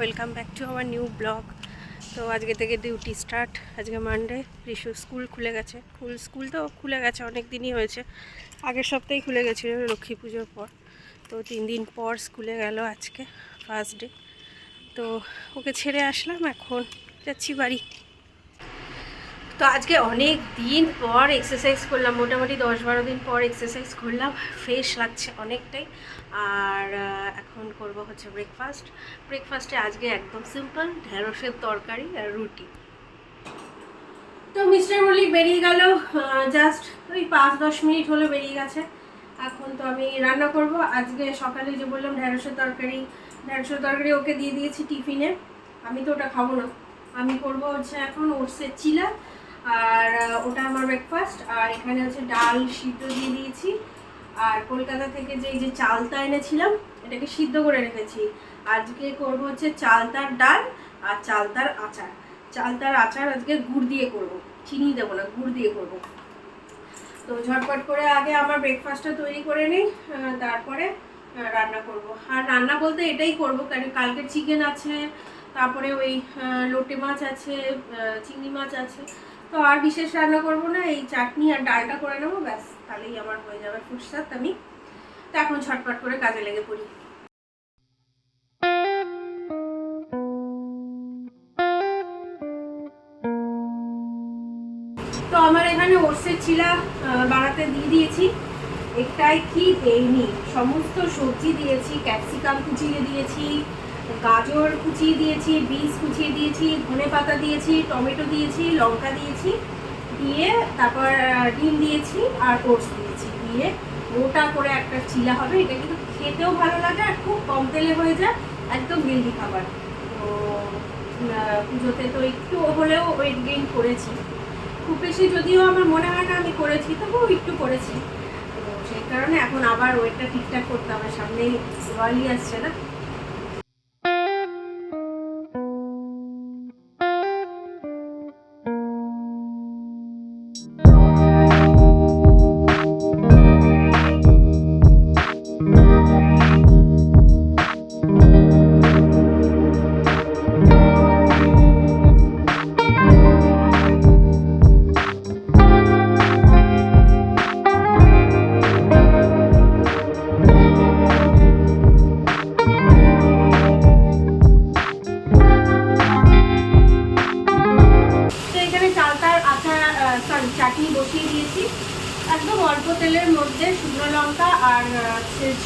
Welcome back to our new blog তো আজকে থেকে ডিউটি স্টার্ট আজকে মানডে রিশু স্কুল খুলে গেছে। স্কুল স্কুল তো খুলে গেছে অনেক দিনই হয়েছে। আগের সপ্তাহেই খুলে গেছিল লক্ষ্মী পুজোর পর। তো তিন দিন পর স্কুলে গেল আজকে ফার্স্ট ডে তো ওকে ছেড়ে আসলাম, এখন যাচ্ছি বাড়ি। তো আজকে অনেক দিন পর এক্সারসাইজ করলাম, মোটামুটি দশ বারো দিন পর এক্সারসাইজ করলাম ফ্রেশ লাগছে অনেকটাই। আর এখন করব হচ্ছে ব্রেকফাস্ট ব্রেকফাস্টে আজকে একদম সিম্পল ঢেঁড়সের তরকারি আর রুটি। তো মিস্টার মল্লিক বেরিয়ে গেল জাস্ট ওই পাঁচ দশ মিনিট হলো বেরিয়ে গেছে। এখন তো আমি রান্না করব। আজকে সকালে যে বললাম ঢেঁড়সের তরকারি ঢেঁড়সের তরকারি ওকে দিয়ে দিয়েছি টিফিনে। আমি তো ওটা খাব না। আমি করব হচ্ছে এখন ওটসের চিলা। আর ওটা আমার ব্রেকফাস্ট আর এখানে হচ্ছে ডাল সিদ্ধ দিয়ে দিয়েছি। আর কলকাতা থেকে যে, এই যে চালতা এনেছিলাম, এটাকে সিদ্ধ করে রেখেছি। আজকে করব হচ্ছে চালতার ডাল আর চালতার আচার। চালতার আচার আজকে গুড় দিয়ে করব। চিনি দেবো না, গুড় দিয়ে করব। তো ঝটপট করে আগে আমার ব্রেকফাস্টটা তৈরি করে নিই তারপরে রান্না করব। আর রান্না বলতে এটাই করব, কারণ কালকের চিকেন আছে, তারপরে ওই লোটে মাছ আছে চিংড়ি মাছ আছে। তো আর বিশেষ রান্না করব না, এই চাটনি আর ডালটা করে নেব, ব্যাস, তাহলেই আমার হয়ে যাবে ফুরসাত আমি। তো এখন ছটপট করে কাজে লেগে পড়ি। তো আমার এখানে ওটসের চিলা বানাতে দিয়ে দিয়েছি। একটাই কি দেয়নি সমস্ত সবজি দিয়েছি, ক্যাপসিকাম কুচিয়ে দিয়েছি গাজর কুচিয়ে দিয়েছি, বিনস কুচিয়ে দিয়েছি, ধনে পাতা দিয়েছি, টমেটো দিয়েছি, লঙ্কা দিয়েছি, দিয়ে তারপর ডিম দিয়েছি আর ওটস দিয়েছি। দিয়ে মোটা করে একটা চিলা হবে। এটা কিন্তু খেতেও ভালো লাগে আর খুব কম তেলে হয়ে যায়, একদম হেলদি খাবার। তো পুজোতে তো একটু হলেও ওয়েট গেইন করেছি। খুব বেশি যদিও আমার মনে হয় না আমি করেছি, তবুও একটু করেছি। তো সেই কারণে এখন আবার ওয়েটটা ঠিকঠাক করতে হবে। সামনেই দিওয়ালি আসছে না?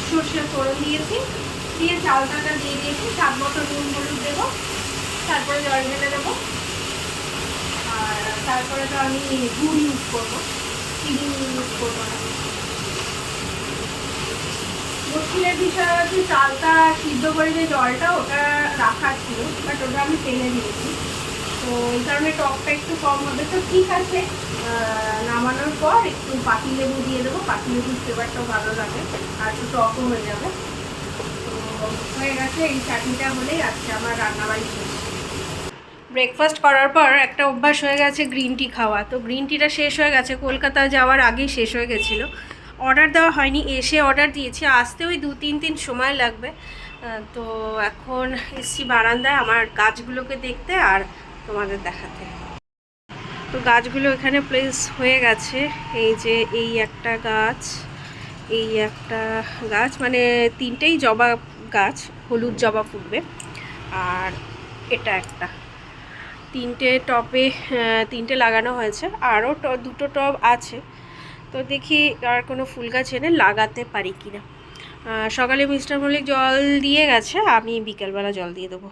সর্ষের ফোড়ন দিয়েছি। দিয়ে চালতাটা দিয়ে দিয়েছি। স্বাদ মতো নুন হলুদ দেবো। তারপরে জল ঢেলে দেবো। আর তারপরে তো আমি গুড় ইউজ করব। চিনি ইউজ করব না। মুশকিলের বিষয় হচ্ছে চালটা সিদ্ধ করে যে জলটা, ওটা রাখা ছিল বাট ওটা আমি ফেলে দিয়েছি। তো এই কারণে টকটা একটু কম হবে। তো ঠিক আছে। নামানোর পর একটু পাতি লেবু দিয়ে দেবো। পাতি লেবুর ফ্লেভারটাও ভালো লাগে আর একটু টকও হয়ে যাবে। তো হয়ে গেছে, এই চাটনিটা হলেই আজকে আমার রান্নাবাড়ি শেষ। ব্রেকফাস্ট করার পর একটা অভ্যাস হয়ে গেছে গ্রিন টি খাওয়া। তো গ্রিন টিটা শেষ হয়ে গেছে, কলকাতা যাওয়ার আগেই শেষ হয়ে গেছিল। অর্ডার দেওয়া হয়নি, এসে অর্ডার দিয়েছি। আসতে ওই দু তিন দিন সময় লাগবে। তো এখন এসছি বারান্দায় আমার গাছগুলোকে দেখতে আর তোমাদের দেখাতে। তো গাছগুলো এখানে প্লেস হয়ে গেছে। এই যে এই একটা গাছ এই একটা গাছ মানে তিনটেই জবা গাছ হলুদ জবা ফুটবে। আর এটা একটা। তিনটে আহ, তিনটে লাগানো হয়েছে। আরও দুটো টব আছে। তো দেখি আর কোনো ফুল গাছ এনে লাগাতে পারি কি না সকালে মিস্টার মল্লিক জল দিয়ে গেছে আমি বিকেলবেলা জল দিয়ে দেবো।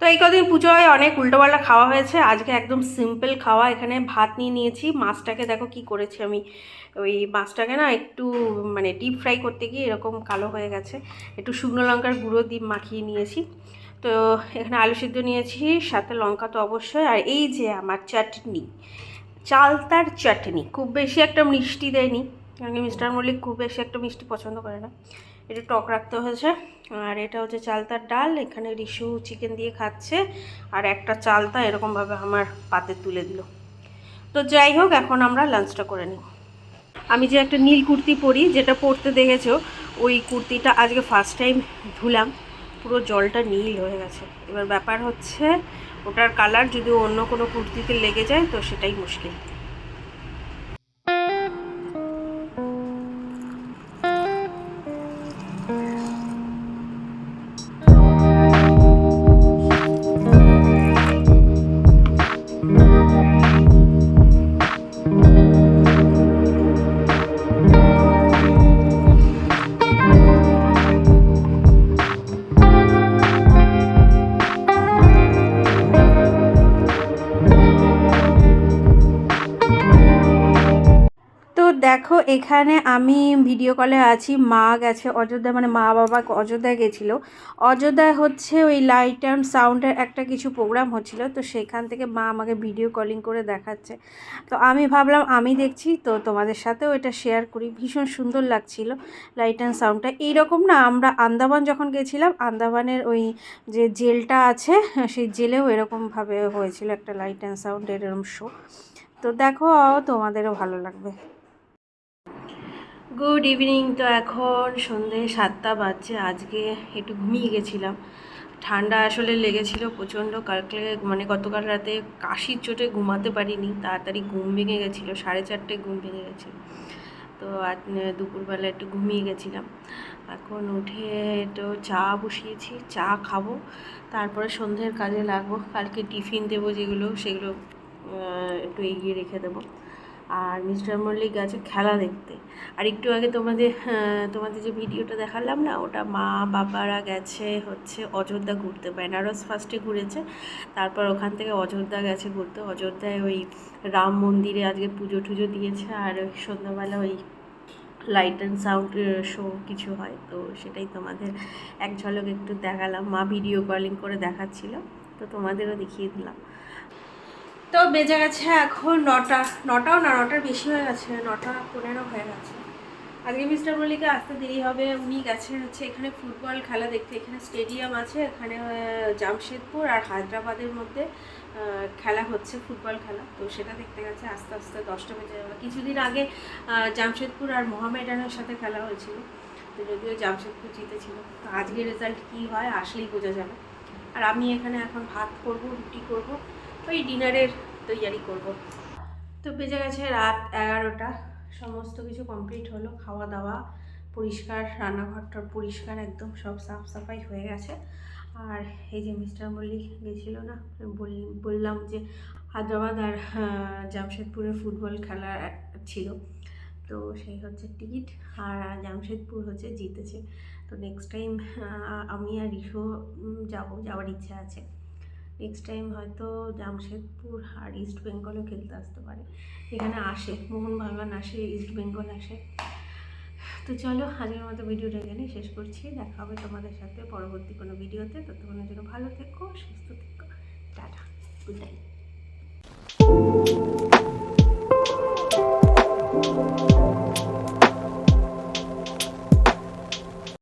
তো এই কদিন পুজোয় অনেক উল্টোপাল্টা খাওয়া হয়েছে। আজকে একদম সিম্পল খাওয়া। এখানে ভাত নিয়ে নিয়েছি। মাছটাকে দেখো কি করেছি আমি। ওই মাছটাকে না একটু মানে ডিপ ফ্রাই করতে গিয়ে এরকম কালো হয়ে গেছে। একটু শুকনো লঙ্কার গুঁড়ো দিয়ে মাখিয়ে নিয়েছি। তো এখানে আলু সিদ্ধ নিয়েছি, সাথে লঙ্কা তো অবশ্যই। আর এই যে আমার চাটনি, চালতার চাটনি। খুব বেশি একটা মিষ্টি দেয়নি। কারণ মিস্টার মল্লিক খুব বেশি একটা মিষ্টি পছন্দ করে না। একটু টক রাখতে হয়েছে। আর এটা হচ্ছে চালতার ডাল, এখানে রিশু চিকেন দিয়ে খাচ্ছে। আর একটা চালতা এরকমভাবে আমার পাতে তুলে দিল। তো যাই হোক, এখন আমরা লাঞ্চটা করে নিই। আমি যে একটা নীল কুর্তি পরি, যেটা পরতে দেখেছ, ওই কুর্তিটা আজকে ফার্স্ট টাইম ধুলাম। পুরো জলটা নীল হয়ে গেছে। এবার ব্যাপার হচ্ছে, ওটার কালার যদি অন্য কোনো কুর্তিতে লেগে যায়, তো সেটাই মুশকিল। দেখো, এখানে আমি ভিডিও কলে আছি। মা গেছে, অযোধ্যা মানে মা বাবা অযোধ্যায় গেছিল। অযোধ্যায় হচ্ছে ওই লাইট অ্যান্ড সাউন্ডের একটা কিছু প্রোগ্রাম হচ্ছিল, তো সেখান থেকে মা আমাকে ভিডিও কলিং করে দেখাচ্ছে। তো আমি ভাবলাম, আমি দেখছি, তো তোমাদের সাথেও এটা শেয়ার করি। ভীষণ সুন্দর লাগছিল লাইট অ্যান্ড সাউন্ডটা এইরকম না, আমরা আন্দামান যখন গেছিলাম, আন্দামানের ওই যে জেলটা আছে, সেই জেলেও এরকমভাবে হয়েছিল একটা লাইট অ্যান্ড সাউন্ডের এরকম শো তো দেখো, তোমাদেরও ভালো লাগবে। গুড ইভিনিং তো এখন সন্ধে সাতটা বাজছে। আজকে একটু ঘুমিয়ে গেছিলাম। ঠান্ডা আসলে লেগেছিল প্রচণ্ড। কালকে মানে গতকাল রাতে কাশির চোটে ঘুমাতে পারিনি। তাড়াতাড়ি ঘুম ভেঙে গেছিল। সাড়ে চারটে ঘুম ভেঙে গেছিল। তো আজ দুপুরবেলা একটু ঘুমিয়ে গেছিলাম। এখন উঠে একটু চা বসিয়েছি। চা খাব। তারপরে সন্ধ্যের কাজে লাগবো। কালকে টিফিন দেবো যেগুলো, সেগুলো একটু এগিয়ে রেখে দেবো। আর মিস্টার মল্লিক গেছে খেলা দেখতে। আর একটু আগে তোমাদের তোমাদের যে ভিডিওটা দেখালাম না, ওটা মা বাবারা গেছে হচ্ছে অযোধ্যা ঘুরতে, বেনারস ফার্স্টে ঘুরেছে, তারপর ওখান থেকে অযোধ্যা গেছে ঘুরতে। অযোধ্যায় ওই রাম মন্দিরে আজকে পুজো টুজো দিয়েছে, আর ওই সন্ধ্যাবেলা ওই লাইট অ্যান্ড সাউন্ড শো কিছু হয়। তো সেটাই তোমাদের এক ঝলক একটু দেখালাম। মা ভিডিও কলিং করে দেখাচ্ছিল, তো তোমাদেরও দেখিয়ে দিলাম। তো বেজে গেছে এখন নটা, নটাও না, নটার বেশি হয়ে গেছে, নটা পনেরো হয়ে গেছে। আজকে মিস্টার মল্লিকে আসতে দেরি হবে, উনি গেছেন হচ্ছে এখানে ফুটবল খেলা দেখতে, এখানে স্টেডিয়াম আছে, এখানে জামশেদপুর আর হায়দ্রাবাদের মধ্যে খেলা হচ্ছে, ফুটবল খেলা। তো সেটা দেখতে গেছে, আস্তে আস্তে দশটা বেজে যাবে। কিছুদিন আগে জামশেদপুর আর মোহামেডানের সাথে খেলা হয়েছিল, তো যদিও জামশেদপুর জিতেছিল। তো আজকে রেজাল্ট কী হয়, আসলেই বোঝা যাবে। আর আমি এখানে এখন ভাত করব, রুটি করব ওই ডিনারের তৈয়ারি করব। তো বেজে গেছে রাত এগারোটা। সমস্ত কিছু কমপ্লিট হলো খাওয়া দাওয়া পরিষ্কার রান্নাঘরটা পরিষ্কার একদম সব সাফ সাফাই হয়ে গেছে। আর এই যে মিস্টার মল্লিক গেছিল না, বল- বললাম যে হায়দ্রাবাদ আর জামশেদপুরে ফুটবল খেলা ছিল। তো সেই হচ্ছে টিকিট আর জামশেদপুর হচ্ছে জিতেছে। তো নেক্সট টাইম আমি আর রিশো যাব, যাওয়ার ইচ্ছা আছে। নেক্সট টাইম হয়তো জামশেদপুর আর ইস্ট বেঙ্গলও খেলতে আসতে পারে। এখানে আসে, মোহনবাগান আসে ইস্ট বেঙ্গল আসে। তো চলো, আজকের মতো ভিডিওটা এখানে শেষ করছি। দেখা হবে তোমাদের সাথে পরবর্তী কোনো ভিডিওতে। ততক্ষণের জন্য ভালো থেকো, সুস্থ থেকো। Tata good night